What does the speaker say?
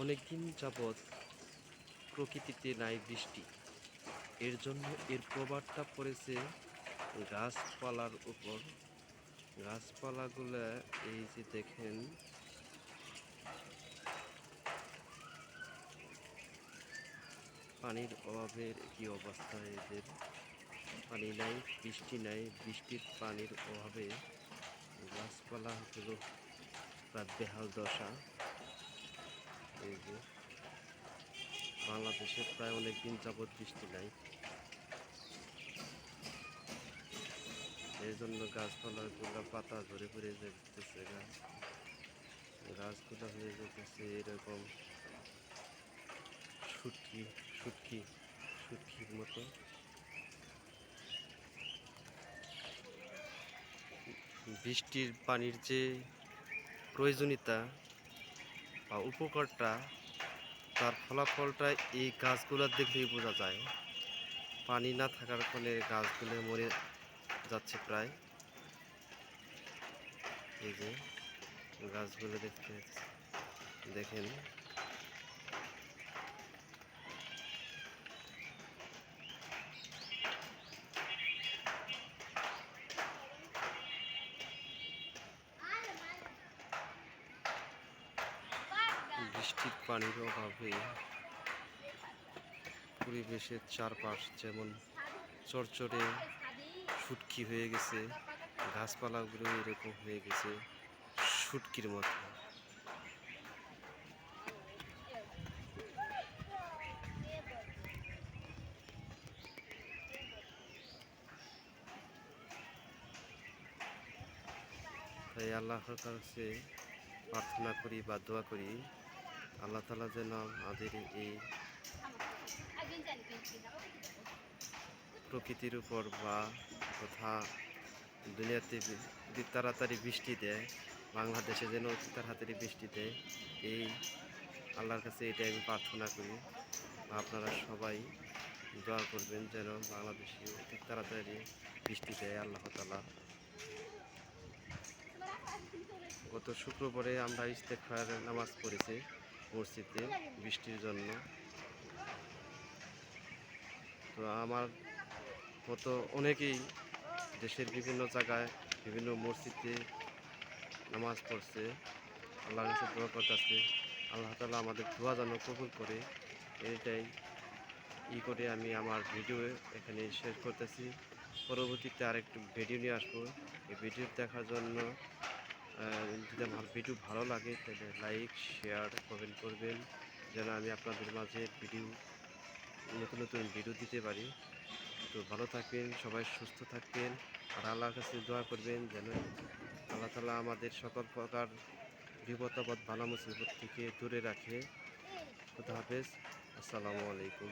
অনেকদিন যাবৎ প্রকৃতিতে নাই বৃষ্টি। এর জন্য এর প্রভাবটা পড়েছে গাছপালার উপর। গাছপালাগুলো এই যে দেখেন, পানির অভাবের কি অবস্থা এদের? পানি নাই, বৃষ্টি নাই, বৃষ্টির পানির অভাবে গাছপালাগুলো প্রায় বেহাল দশা। এই বাংলাদেশে প্রায় অনেক দিন যাবৎ বৃষ্টি নাই। এই জন্য গাছপালাগুলো পাতা ঝরে পড়ে যেতেছে গাছ গাছগুলো হয়ে যেতেছে এরকম শুটকি শুটকি, শুটকির মতো। বৃষ্টির পানির যে প্রয়োজনীয়তা বা উপকারটা তার ফলাফলটা এই গাছগুলো দেখলেই বোঝা যায়। পানি না থাকার ফলে গাছগুলো মরে যাচ্ছে প্রায়। এই যে গাছগুলো দেখতে দেখেন। বৃষ্টির পানির অভাবে পরিবেশের চারপাশ যেমন চরচরে শুটকি হয়ে গেছে, গাছপালাগুলো এরকম হয়ে গেছে শুটকির মতো। তাই আল্লাহর কাছে প্রার্থনা করি বা দোয়া করি আল্লাহ তালা যেন আমাদের এই প্রকৃতির উপর বা তথা দুনিয়াতে তাড়াতাড়ি বৃষ্টি দেয়, বাংলাদেশে যেন অতি তাড়াতাড়ি বৃষ্টি দেয়, এই আল্লাহর কাছে এটাই আমি প্রার্থনা করি। আপনারা সবাই দোয়া করবেন যেন বাংলাদেশে অতি তাড়াতাড়ি বৃষ্টি দেয় আল্লাহ তালা গত শুক্রবারে আমরা ইস্তেকফার নামাজ পড়েছি। মসজিদে বৃষ্টির জন্য। তো আমার মতো অনেকেই দেশের বিভিন্ন জায়গায় বিভিন্ন মসজিদে নামাজ পড়ছে। আল্লাহর কাছে দোয়া করতেছে। আল্লাহ তালা আমাদের দোয়া যেন কবুল করে। এটাই ই করে আমি আমার ভিডিও এখানে শেষ করতেছি। পরবর্তীতে আরেকটু ভিডিও নিয়ে আসব। এই ভিডিও দেখার জন্য যদি আমার ভিডিও ভালো লাগে, তাহলে লাইক শেয়ার কমেন্ট করবেন, যেন আমি আপনাদের মাঝে ভিডিও, নতুন নতুন ভিডিও দিতে পারি। তো ভালো থাকবেন, সবাই সুস্থ থাকবেন, আর আল্লাহর কাছে দোয়া করবেন যেন আল্লাহ তালা আমাদের সকল প্রকার বিপদাবাদ ভালো মুসিবত থেকে দূরে রাখে। খুদা হাফেজ, আসসালামু আলাইকুম।